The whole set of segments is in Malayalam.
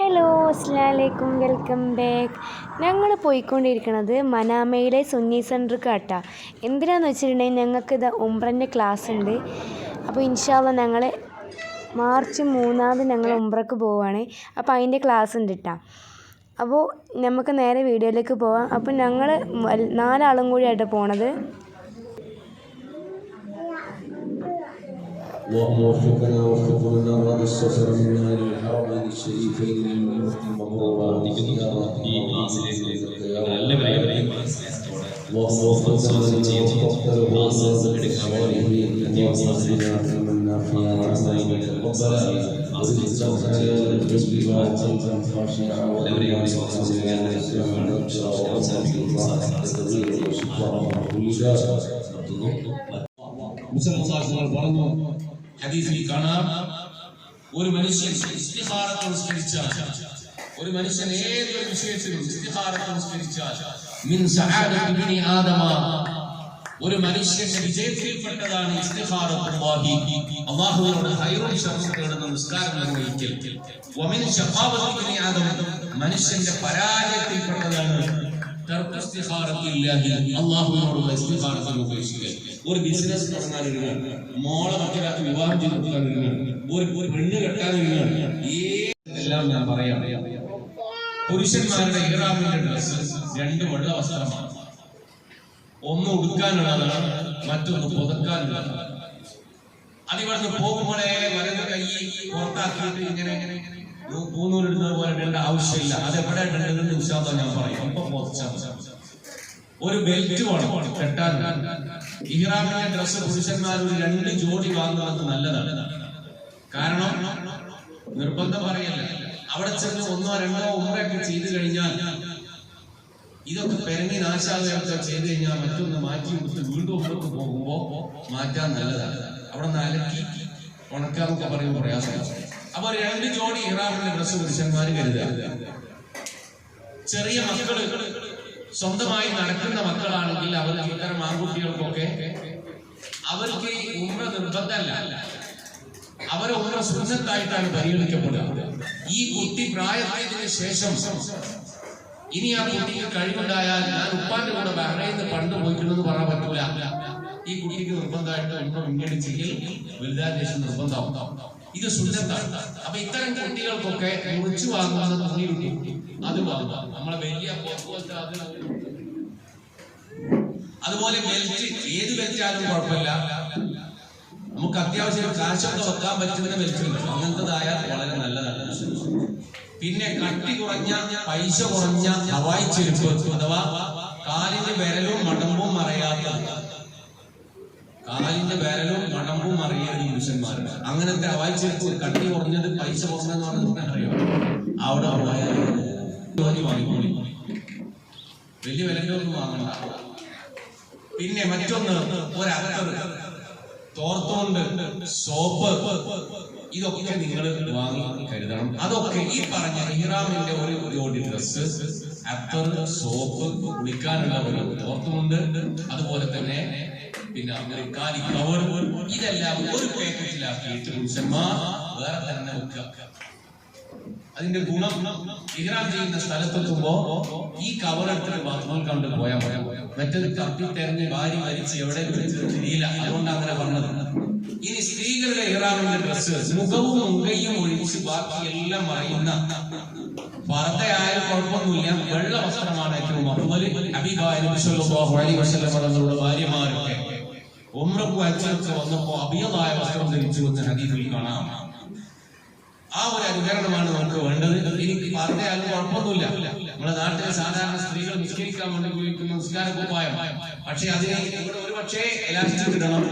ഹലോ അസ്ലാമലൈക്കും വെൽക്കം ബാക്ക് ഞങ്ങൾ പോയിക്കൊണ്ടിരിക്കുന്നത് മനാമയിലെ സുന്നി സെന്റർ കാട്ടാ എന്തിനാന്ന് വെച്ചിട്ടുണ്ടെങ്കിൽ ഞങ്ങൾക്ക് ഇത് ഉംറന്റെ ക്ലാസ് ഉണ്ട്. അപ്പോൾ ഇൻഷാല്ല ഞങ്ങൾ മാർച്ച് മൂന്നാമത് ഞങ്ങൾ ഉംറക്ക് പോവുകയാണ് അപ്പോൾ അതിന്റെ ക്ലാസ് ഉണ്ട് കേട്ടോ അപ്പോൾ നമുക്ക് നേരെ വീഡിയോയിലേക്ക് പോവാം. അപ്പോൾ ഞങ്ങൾ നാലാളും കൂടിയായിട്ട് പോണത്. اللهم وفقنا وفقنا نرى بالسفر من أهل الحرمين الشريفين للمؤمنين وقربانك يا اللهم وفقنا وفقنا في مثل ما صار البرنامج ഹദീസിൽ കാണാം. ഒരു മനുഷ്യൻ നിസ്കരിച്ചാൽ ഒരു മനുഷ്യൻ ഏതൊരു വിഷയത്തിലും നിസ്കരിച്ചാൽ മിൻ സഹാദത്തി ആദമ ഒരു മനുഷ്യന്റെ വിജയത്തിൽപ്പെട്ടതാണ് അള്ളാഹുവിനോട് ഹൈറും ശബ്ദം നിസ്കാരം നിർവഹിക്കൽ മനുഷ്യന്റെ പരാജയത്തിൽപ്പെട്ടതാണ് അല്ലാഹുവിനോടുള്ള ഇസ്തിഹാറത്തിൽ ഉപേക്ഷിക്കുക ഒരു ബിസിനസ് തുടങ്ങാൻ ഒരുങ്ങാണ് മോളെ മറ്റൊരാൾക്ക് വിവാഹം ചെയ്ത് കൊടുക്കാൻ ഒരുങ്ങാണ് ഒരു ഒരു പെണ്ണ് കെട്ടാൻ ഒരുങ്ങാണ് എല്ലാം ഞാൻ പറയാം. പുരുഷന്മാരുടെ ഇഹ്റാമിന്റെ ഡ്രസ് രണ്ട് വെള്ള വസ്ത്രമാണ് ഒന്ന് ഉടുക്കാനുള്ളതാണ് മറ്റൊന്ന് പുതക്കാനുള്ളതാണ്. അത് ഇവിടുന്ന് പോകുമ്പോഴേ വലത് കൈ പുറത്താക്കിയിട്ട് ഇങ്ങനെ. പൂന്നൂരിടുന്നത് പോലെ ഇടേണ്ട ആവശ്യമില്ല. അത് എവിടെ ഇടേണ്ടതെന്ന് വിശ്വാസം ഞാൻ പറയും. മതി. ഒരു ബെൽറ്റ് വേണം. കെട്ടാൻ. ഇഹ്റാമിന്റെ ഡ്രസ്സ് പുരുഷന്മാർ ഒരു രണ്ട് ജോഡി വാങ്ങുന്നത് നല്ലതാണ്. കാരണം നിർബന്ധം പറയല്ല. അവിടെ ചെന്ന് ഒന്നോ രണ്ടോ ഉമ്മയൊക്കെ ചെയ്തു കഴിഞ്ഞാൽ ഇതൊക്കെ പെരങ്ങി നാശാവുകയൊക്കെ ചെയ്തു കഴിഞ്ഞാൽ മറ്റൊന്ന് മാറ്റി കൊടുത്ത് വീണ്ടും ഉമ്മക്ക് പോകുമ്പോ മാറ്റാൻ നല്ലതാണ്. അവിടെ നിന്ന് അലക്കി ഉണക്കാന്നൊക്കെ പറയുമ്പോൾ പ്രയാസമാണ് അപ്പൊ രണ്ട് ജോഡി ഇറാഖിലെ ഡ്രസ്സ് പുരുഷന്മാര് കരുതുക. ചെറിയ മക്കൾ സ്വന്തമായി നടക്കുന്ന മക്കളാണെങ്കിൽ അവർ ഇത്തരം ആൺകുട്ടികൾക്കൊക്കെ അവർക്ക് ഈ ഉമ്ര നിർബന്ധമല്ല. അവരെ ഉമ്ര സുന്നത്തായിട്ടാണ് പരിഗണിക്കപ്പെടുക. ഈ കുട്ടി പ്രായമായതിനു ശേഷം ഇനി ആ കുട്ടിക്ക് കഴിവുണ്ടായാൽ ഞാൻ ഉപ്പാന്റെ കൂടെ ബഹ്റൈന്ന് പണ്ട് പോയിട്ടുണ്ടെന്ന് പറയാൻ പറ്റൂല. ഈ കുട്ടിക്ക് നിർബന്ധമായിട്ട് ഉമ്ര മുന്നേറി ചെയ്യൽ വലുതാൻ ശേഷം നിർബന്ധമാവും. ഇത് സുന്നത്താണ്. അപ്പൊ ഇത്തരം കുട്ടികൾക്കൊക്കെ മുറിച്ചു വാങ്ങുന്ന തുണിയുണ്ട് അത് വാങ്ങുക നമ്മളെ വലിയ അതുപോലെ ബെൽറ്റ് ഏത് ബെൽറ്റാലും കുഴപ്പമില്ല. നമുക്ക് അത്യാവശ്യം കാശൊക്കെ വെക്കാൻ പറ്റുന്ന ബെൽറ്റ് അങ്ങനത്തതായ വളരെ നല്ലതാണ്. പിന്നെ കട്ടി കുറഞ്ഞ പൈസ കുറഞ്ഞ ഹവായി ചെരുപ്പ് അഥവാ കാലിന്റെ വിരലും മടമ്പും മറയാത്ത കാലിന്റെ വിരലും മടമ്പും അറിയുന്ന പുരുഷന്മാർ അങ്ങനത്തെ ഹവായി ചെരുപ്പ് കട്ടി കുറഞ്ഞത് പൈസ കുറഞ്ഞതെന്ന് പറഞ്ഞാൽ അറിയാം? അവിടെ വാങ്ങിക്കോളി. വലിയ വിലന്റെ ഒന്നും വാങ്ങണ്ട. പിന്നെ മറ്റൊന്ന് തോർത്തോണ്ട് തോർത്തുകൊണ്ട് സോപ്പ്. ഇതൊക്കെ നിങ്ങൾ വാങ്ങി കരുതണം. അതൊക്കെ ഈ പറഞ്ഞ ഇഹ്റാമിന്റെ ഒരു ജോഡി ഡ്രസ് അത്തർ സോപ്പ് കുളിക്കാനുള്ള ഒരു തോർത്തോണ്ട് അതുപോലെ തന്നെ പിന്നെ അമേരിക്കാലി കവർ. ഇതെല്ലാം ഒരു പാക്കറ്റിലാക്കിയിട്ട് പുരുഷന്മാർ വേറെ തന്നെ അതിന്റെ ഗുണം ഇഹ്റാം ചെയ്യുന്ന സ്ഥലത്തെത്തുമ്പോ ഈ കവർ എടുത്തിട്ട് ബാത്റൂമിൽ കണ്ട് പോയാ പോയാ മറ്റൊരു തപ്പി തെരഞ്ഞ് വാരി വലിച്ച് എവിടെ തിരിയില്ല അതുകൊണ്ട് അങ്ങനെ പറഞ്ഞത്. ഇനി സ്ത്രീകളുടെ ഇഹ്റാമിന്റെ ഡ്രസ്സ് മുഖവും മുഖയും ഒഴിച്ച് ബാക്കി എല്ലാം മറയുന്ന. പർദ്ദയായാലും കുഴപ്പമൊന്നുമില്ല. വെള്ള വസ്ത്രമാണ് ഏറ്റവും തങ്ങളുടെ ഭാര്യമാരൊക്കെ. ഉംറക്ക് അച്ഛനൊക്കെ വന്നപ്പോ അബിയതായ വസ്ത്രം ധരിച്ചു എന്ന് ഹദീസിൽ കാണാം. ആ ഒരു അനുകരണമാണ് നമുക്ക് വേണ്ടത്. എനിക്ക് പറഞ്ഞാലും കുഴപ്പമൊന്നുമില്ല. നമ്മുടെ നാട്ടിലെ സാധാരണ സ്ത്രീകൾ നിസ്കരിക്കാൻ വേണ്ടി ഉപയോഗിക്കുന്ന നിസ്കാര കുപ്പായം. പക്ഷെ അതിനെ ഇവിടെ ഒരു പക്ഷേ എലാസ്റ്റിക് ഇടണം.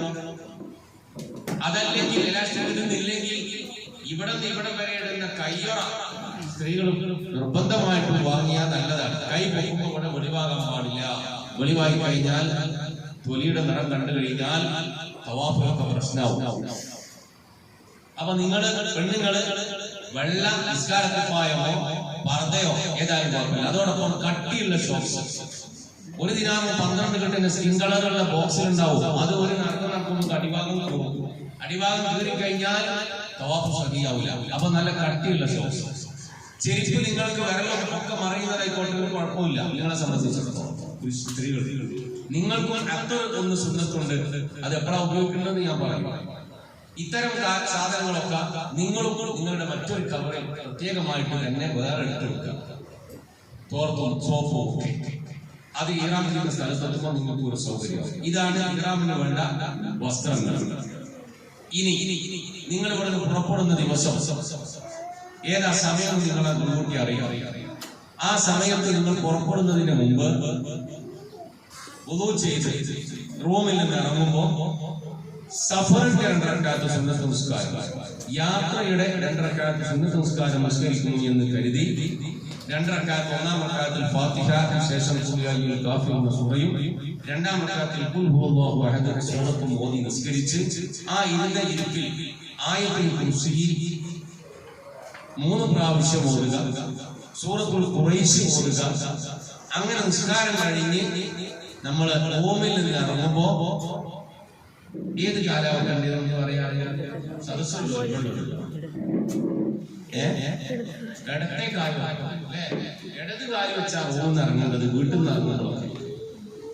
അതല്ലെങ്കിൽ എലാസ്റ്റിക് ഇടുന്നില്ലെങ്കിൽ ഇവിടെ നിന്ന് ഇവിടെ വരെ ഇടുന്ന കയ്യൊറ സ്ത്രീകൾ നിർബന്ധമായിട്ടും വാങ്ങിയാൽ നല്ലതാണ്. കൈ പൊക്കുമ്പോൾ ഇവിടെ വെളിവാകാൻ പാടില്ല. വെളിവായി കഴിഞ്ഞാൽ തൊലിയുടെ നിറം കണ്ടു കഴിഞ്ഞാൽ തവാഫിലൊക്കെ പ്രശ്നമാവും. അപ്പൊ നിങ്ങൾ പെണ്ണുങ്ങൾ വെള്ള നിസ്കാരമായോ പർദ്ദയോ ഏതായാലും കുഴപ്പമില്ല അതോടൊപ്പം കട്ടിയുള്ള ഷോക്സ് ഒരു ദിനാമം പന്ത്രണ്ട് കെട്ടിന് സ്കിൻ കളറുള്ള ബോക്സിൽ ഉണ്ടാവും. അത് ഒരു നടന്നു നടക്കുമ്പോൾ അടിഭാഗം. അടിഭാഗം കീറി കഴിഞ്ഞാൽ തവാഫ് ശരിയാവില്ല അപ്പൊ നല്ല കട്ടിയുള്ള ഷോക്സ് ചെരിപ്പ് നിങ്ങൾക്ക് വിരലും ഒക്കെ മറയുന്നതായിക്കോട്ടെ കുഴപ്പമില്ല. നിങ്ങളെ സംബന്ധിച്ചിടത്തോളം. സ്ത്രീകൾ നിങ്ങൾക്കും അത്ര ഒന്ന് സുന്നത്തുണ്ട്. അത് എപ്പോഴാണ് ഉപയോഗിക്കേണ്ടത് ഞാൻ പറയും. ഇത്തരം സാധനങ്ങളൊക്കെ നിങ്ങളും നിങ്ങളുടെ മറ്റൊരു കവറിൽ പ്രത്യേകമായിട്ട് തന്നെ വേറെ എടുത്തു വെക്കുക അത് ഈറാമിന്റെ സ്ഥലത്തെത്തുമ്പോൾ നിങ്ങൾക്ക് ഒരു സൗകര്യം. ഇതാണ് ഇറാമിന് വേണ്ട വസ്ത്രങ്ങൾ. ഇനി നിങ്ങൾ ഇവിടെ നിന്ന് പുറപ്പെടുന്ന ദിവസം ഏതാ സമയം നിങ്ങളെ മുൻകൂട്ടി അറിയാം. ആ സമയത്ത് നിങ്ങൾ പുറപ്പെടുന്നതിന് മുമ്പ് ഉദു ചെയ്ത് റൂമിൽ നിന്ന് ഇറങ്ങുമ്പോ സഫറിന്റെ രണ്ടരക്കാലത്ത് സുന്നത്ത് നമസ്കാരം. യാത്രയുടെ രണ്ടരക്കാലത്ത് സുന്നത്ത് നമസ്കാരം നമസ്കരിക്കുന്നു എന്ന് കരുതി രണ്ടരക്കാലത്ത് ഒന്നാം റക്കാത്തിൽ ഫാത്തിഹ ശേഷം സൂറയും രണ്ടാം അഹദ് സൂറത്തും ഓതി നിസ്കരിച്ച് ആ ഇരുന്ന ഇരിപ്പിൽ ആയത്തിൽ കുർസി മൂന്ന് പ്രാവശ്യം ഓടുക സൂറത്തുൽ കുറേശ്ശി ഓടുക അങ്ങനെ നിസ്കാരം കഴിഞ്ഞ് നമ്മൾ റൂമിൽ നിന്ന് ഇറങ്ങുമ്പോ ഏത് കാലാവസ്ഥ പറയാറില്ല ഇടത്തെ ഇടത് കാലം വെച്ചാ ഇറങ്ങേണ്ടത് വീട്ടിൽ നിന്ന് ഇറങ്ങുന്നത്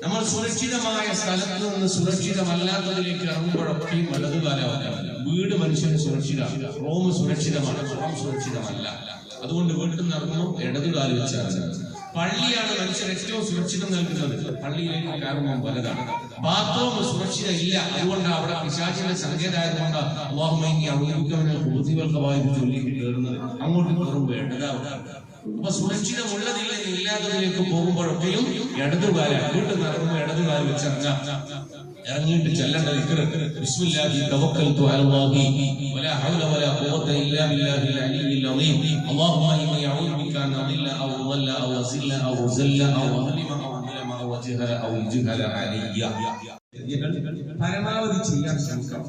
നമ്മൾ സുരക്ഷിതമായ സ്ഥലത്ത് നിന്ന് സുരക്ഷിതമല്ലാത്തതിലേക്ക് ഇറങ്ങുമ്പോഴൊക്കെയും വലതു കാലാവസ്ഥ വീട് മനുഷ്യന് സുരക്ഷിതമാണ്. റോം സുരക്ഷിതമാണ്. റോം സുരക്ഷിതമല്ല. അതുകൊണ്ട് വീട്ടിൽ നിന്ന് ഇറങ്ങുമ്പോൾ ഇടതു കാലം വെച്ചാണ്. പള്ളിയാണ് മനുഷ്യർ ഏറ്റവും സുരക്ഷിതം നൽകുന്നത്. പള്ളിയിലേക്ക് കയറുമ്പോൾ വലുതാണ്. ബാത്റൂം സുരക്ഷിത ഇല്ല അതുകൊണ്ട് അവിടെ പിശാചിന്റെ സങ്കേതമായതുകൊണ്ട് കയറുന്നത്. അങ്ങോട്ട് കയറും വേണ്ടതാണ് അപ്പൊ സുരക്ഷിതമുള്ളതില്ല ഇല്ലാത്തതിലേക്ക് പോകുമ്പോഴൊക്കെയും ഇടതുകാല വീട്ടിൽ നടക്കുമ്പോൾ ഇടതുകാല വെച്ചിറങ്ങാം ഇറങ്ങിയിട്ട് ചെല്ലേണ്ട ദിക്ർ ബിസ്മില്ലാഹി തവക്കൽതു അലല്ലാഹി. വലാ ഹൗല വലാ ഖുവത ഇല്ലാ ബില്ലാഹിൽ അലിയിൽ അളീം അല്ലാഹുമ്മ ഇന്നി അഊദു ബിക അൻ ഔ ضل ഔ അസില്ല ഔ സല്ല ഔ അഹ്ലിമ ഔ അഹ്ലമ ഔ ജഹല ഔ യുജ്ഹല അലയ്യ പരമാവധി ചെയ്യാൻ ശ്രമിക്കാം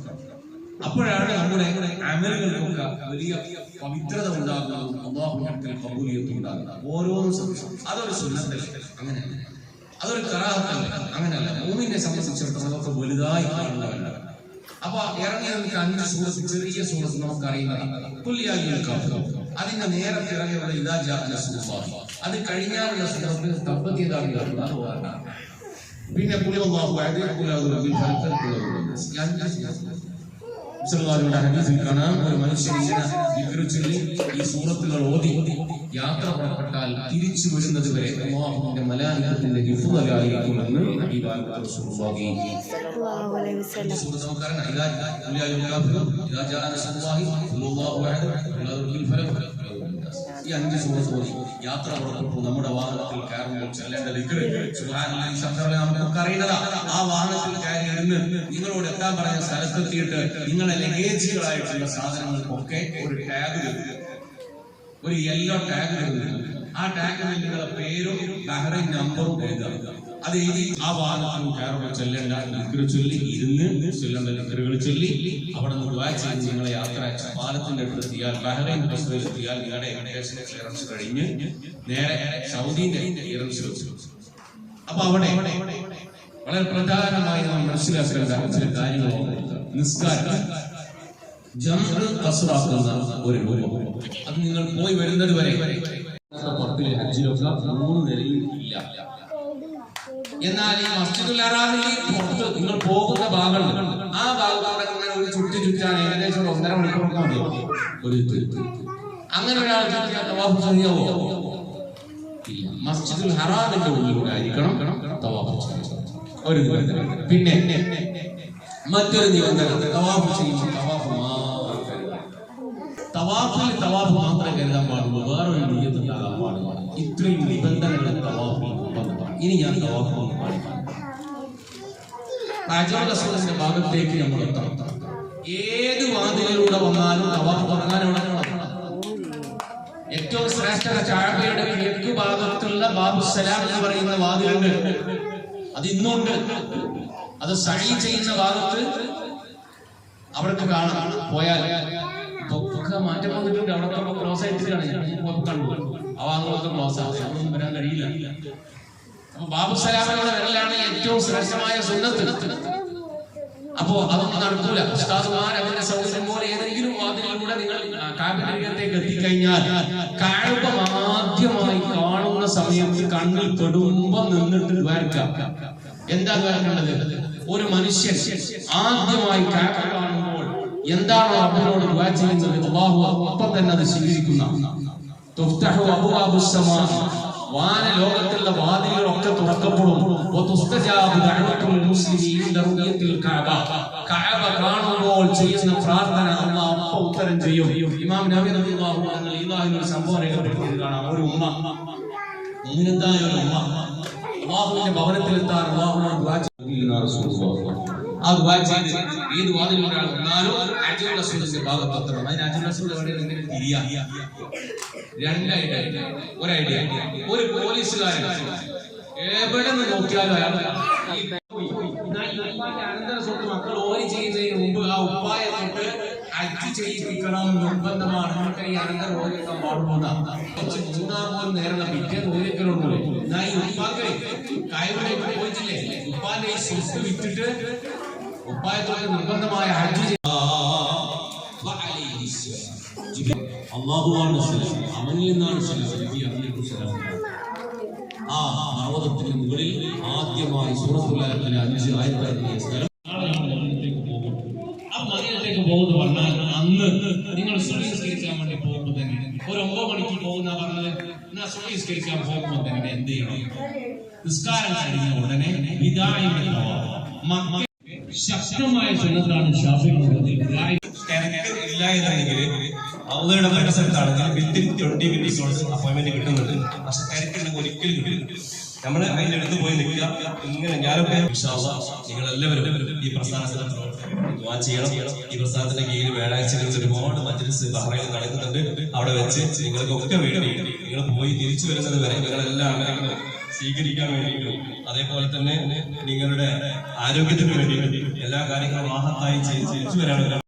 അപ്പോഴാണ് നമ്മുടെ അമലുകൾക്കൊക്കെ വലിയ പവിത്രത ഉണ്ടാകുന്നതും അള്ളാഹുവിന്റെ കബൂലിയത്തും ഉണ്ടാകുന്നത്. ഓരോന്നും അതൊരു സുന്നത്തല്ല? അങ്ങനെ അതൊരു കറാഹത്തല്ല? അങ്ങനെയല്ല മൂന്നിനെ സംബന്ധിച്ചിടത്തോളം അതൊക്കെ വലുതായി കാണുന്നവല്ല അപ്പൊ ഇറങ്ങി നമുക്ക് അഞ്ച് സൂറത്ത് ചെറിയ സൂറത്ത് നമുക്കറിയുന്നതാണ് പുല്ലിയായി അതിന്റെ നേരെ പിറകെയുള്ള ഇതാ ജാതിയ സൂഫാഹി അത് കഴിഞ്ഞാലുള്ള സൂറത്ത് അത് വേണ്ട പിന്നെ കുലാദു റബ്ബിൽ ഈ അഞ്ച് സൂറത്ത്. മുസൽമാരുടെ ഹദീസിൽ കാണാം ഒരു മനുഷ്യൻ ഇങ്ങനെ ചൊല്ലി ഈ സൂറത്തുകൾ ഓതി യാത്ര പുറപ്പെട്ടാൽ തിരിച്ചു വരുന്നത് വരെ അള്ളാഹുവിന്റെ വസല്ലം സൂറത്ത് നമുക്കറിയാം ഈ അഞ്ച് സൂറത്ത് യാത്ര പുറപ്പെട്ടു നമ്മുടെ വാഹനത്തിൽ കയറുമ്പോൾ ചെല്ലേണ്ട നമുക്ക് അറിയുന്നതാ ആ വാഹനത്തിൽ കയറി ഇരുന്ന് നിങ്ങളോട് എത്താൻ പറഞ്ഞ സ്ഥലത്തെത്തിയിട്ട് നിങ്ങളെ ലഗേജുകളായിട്ടുള്ള സാധനങ്ങൾക്കൊക്കെ ഒരു ടാഗ് ഒരു യെല്ലോ ടാഗ് ആ ടാഗിൽ നിങ്ങളുടെ പേരും ബഹ്റൈൻ നമ്പറും എഴുതുക. അത് എഴുതി ആ വാഹനത്തിൽ കയറുമ്പോൾ ചൊല്ലേണ്ട ദിക്ർ ചൊല്ലി ഇരുന്ന് ചൊല്ലേണ്ട ദിക്റുകൾ ചൊല്ലി അവിടെ നിന്ന് ദുആ ചെയ്ത് നിങ്ങളെ യാത്ര പാലത്തിന്റെ അടുത്തെത്തിയാൽ ബഹ്റൈൻ ബസ്സിലെത്തിയാൽ നിങ്ങളുടെ ഇമിഗ്രേഷൻ ക്ലിയറൻസ് കഴിഞ്ഞ് നേരെ സൗദിന്റെ ക്ലിയറൻസ് വെച്ചു അപ്പൊ അവിടെ വളരെ പ്രധാനമായി നാം മനസ്സിലാക്കേണ്ട ചില കാര്യങ്ങളുണ്ട് നിസ്കാരം. ജംറ് കസറാക്കുന്ന ഒരു അത് നിങ്ങൾ പോയി വരുന്നത് വരെ. പത്തിൽ ഹജ്ജിലൊക്കെ മൂന്ന് നിലയിൽ ഇല്ല. എന്നാൽ ഈ മസ്ജിദുൽ അറാമിൽ പുറത്ത് നിങ്ങൾ പോകുന്ന ഭാഗങ്ങൾ ആ ഭാഗത്തോടെ ഇങ്ങനെ ഒരു ചുറ്റി ചുറ്റാൻ ഏകദേശം ഒന്നര മണിക്കൂർ ഒരു. അങ്ങനെ ഒരാൾ തവാഫ് മസ്ജിദുൽ ഹറാമിന്റെ ഉള്ളിലൂടെ ആയിരിക്കണം തവാഫ്. ഒരു പിന്നെ മറ്റൊരു നിബന്ധന തവാഫ് ചെയ്യുമ്പോൾ തവാഫ് മാത്രം. തവാഫ് മാത്രമേ കരുതാൻ പാടുള്ളൂ. വേറൊരു നീയത്ത് ഉണ്ടാകാൻ പാടില്ല ഇത്രയും നിബന്ധനകൾ തവാഫിൽ ഇനി ഞാൻ ലോകം റസൂലിന്റെ ഭാഗത്തേക്ക് നമ്മൾ എത്തണം. ഏത് വാതിലിലൂടെ വന്നാലും തവാഫ് തുടങ്ങാൻ ഏറ്റവും ശ്രേഷ്ഠ ചാഴയുടെ കിഴക്ക് ഭാഗത്തുള്ള ബാബു സലാം എന്ന് പറയുന്ന വാതിലുണ്ട്. അത് ഇന്നുണ്ട്. അത് സഴി ചെയ്യുന്ന ഭാഗത്ത് അവർക്ക് കാണാം. പോയാൽ മാറ്റം വന്നിട്ടുണ്ട്. അവിടെ ക്ലോസ് ആയിട്ടാണ് ഞാൻ കണ്ടു. ആ ക്ലോസ് ആവും വരാൻ കഴിയില്ല. അപ്പൊ ബാബു സലാമിനുള്ള വിരലാണ് ഏറ്റവും ശ്രേഷ്ഠമായ സുന്നത്ത്. അപ്പോ അതൊന്നും നടക്കൂല. ഉസ്താദുമാർ അതിന്റെ സൗകര്യം പോലെ ഏതെങ്കിലും വാതിലിലൂടെ നിങ്ങൾ കാബിനകത്തേക്ക് എത്തിക്കഴിഞ്ഞാൽ കാഴ്ച ആദ്യമായി കാണുന്ന സമയത്ത് കണ്ണിൽ പെടുമ്പം നിന്നിട്ട് ദ്വാരക്കാം. എന്താ ദ്വാരക്കേണ്ടത്? ഒരു മനുഷ്യൻ ആദ്യമായി കാഴ്ച കാണുമ്പോൾ എന്താണ് റബ്ബിനോട് ദ്വാ ചെയ്യുന്നത്? അള്ളാഹു അപ്പം തന്നെ അത് സ്വീകരിക്കുന്ന. വാന ലോകത്തുള്ള വാതിലുകളൊക്കെ തുറക്കപ്പെടും കാണുമ്പോൾ ചെയ്യുന്ന പ്രാർത്ഥന അപ്പം ഉത്തരം ചെയ്യും. ഇമാം നബി റളിയല്ലാഹു അൻഹു ഇലാഹിൽ ഒരു സംഭവം രേഖപ്പെടുത്തിയത് കാണാം. ഒരു ഉമ്മ. ഉമ്മ? അല്ലാഹുവിന്റെ ഭവനത്തിലെത്താൻ റസൂലുള്ളാഹി ആ ചെയ്ത് ഏത് ഒരാൾ വന്നാലും അജുൽ റസൂലിന്റെ ഭാഗപത്രം അതിന് അജുൽ റസൂൽ എവിടെ എങ്ങനെ തിരിയാ രണ്ട് ഐഡിയ ഒരു ഐഡിയ ഒരു പോലീസുകാരൻ എവിടെ നിന്ന് നോക്കിയാലും അയാൾ ഓരി ചെയ്യുന്നതിന് മുമ്പ് ആ ഉപ്പായെ തൊട്ട് അജ്ജ് ചെയ്യിപ്പിക്കണം നിർബന്ധമാണ് എന്നിട്ട് ഈ അനന്തര ഓരിക്കാൻ പാടുന്നതാണ് മൂന്നാം പോലും നേരം പിറ്റേന്ന് ഓരിക്കലുണ്ട് എന്നാൽ ഈ ഉപ്പാക്ക് പോയിട്ടില്ലേ ഉപ്പാന്റെ ഈ സ്വത്ത് വിറ്റിട്ട് ഉപ്പായെ തൊട്ട് നിർബന്ധമായ ഹജ്ജ് അള്ളാഹുവാണ് അവനിൽ നിന്നാണ് ആ പർവതത്തിന് മുകളിൽ ആദ്യമായി സൂറത്തുലാരത്തിലെ അഞ്ച് ആയിരത്തി സ്ഥലം. മദീനത്തേക്ക് പോകുന്നു പറഞ്ഞാൽ അന്ന് നിങ്ങൾ സുനിസ്കരിക്കാൻ വേണ്ടി പോകുമ്പോൾ തന്നെ ഒരു ഒമ്പത് മണിക്ക് പോകുന്ന പറഞ്ഞത്? എന്നാ സുനിസ്കരിക്കാൻ പോകുമ്പോൾ തന്നെ എന്ത് ചെയ്യണം? നിസ്കാരം കഴിഞ്ഞ ഉടനെ മക്ക ശക്തമായ ജനതാണ് ഷാഫി മതത്തിൽ വിദായി തിരക്ക് ഇല്ല എന്നുണ്ടെങ്കിൽ അവരുടെ പരിസരത്താണെങ്കിൽ വിത്തിൻ ട്വന്റി മിനിറ്റ്സ് അപ്പോയിന്റ്മെന്റ് കിട്ടുന്നുണ്ട്. പക്ഷെ തിരക്കുണ്ടെങ്കിൽ ഒരിക്കലും കിട്ടില്ല നമ്മൾ അതിന്റെ അടുത്ത് പോയി നിൽക്കുക. ഇങ്ങനെ ഞാനൊക്കെ നിങ്ങൾ എല്ലാവരും ഈ പ്രസ്ഥാനത്തിന് ജോയിൻ ചെയ്യണം. ഈ പ്രസ്ഥാനത്തിന്റെ കീഴിൽ വ്യാഴാഴ്ചകളിൽ ഒരുപാട് മജ്ലിസ് ബഹ്റൈനിൽ നടക്കുന്നുണ്ട്. അവിടെ വെച്ച് നിങ്ങൾക്കൊക്കെ വേണ്ടി നിങ്ങൾ പോയി തിരിച്ചു വരുന്നത് വരെ നിങ്ങളെല്ലാം സ്വീകരിക്കാൻ വേണ്ടിയിട്ടും അതേപോലെ തന്നെ നിങ്ങളുടെ ആരോഗ്യത്തിന് വേണ്ടിയിട്ടും എല്ലാ കാര്യങ്ങളും ആഹത്തായി തിരിച്ചു വരാനുള്ള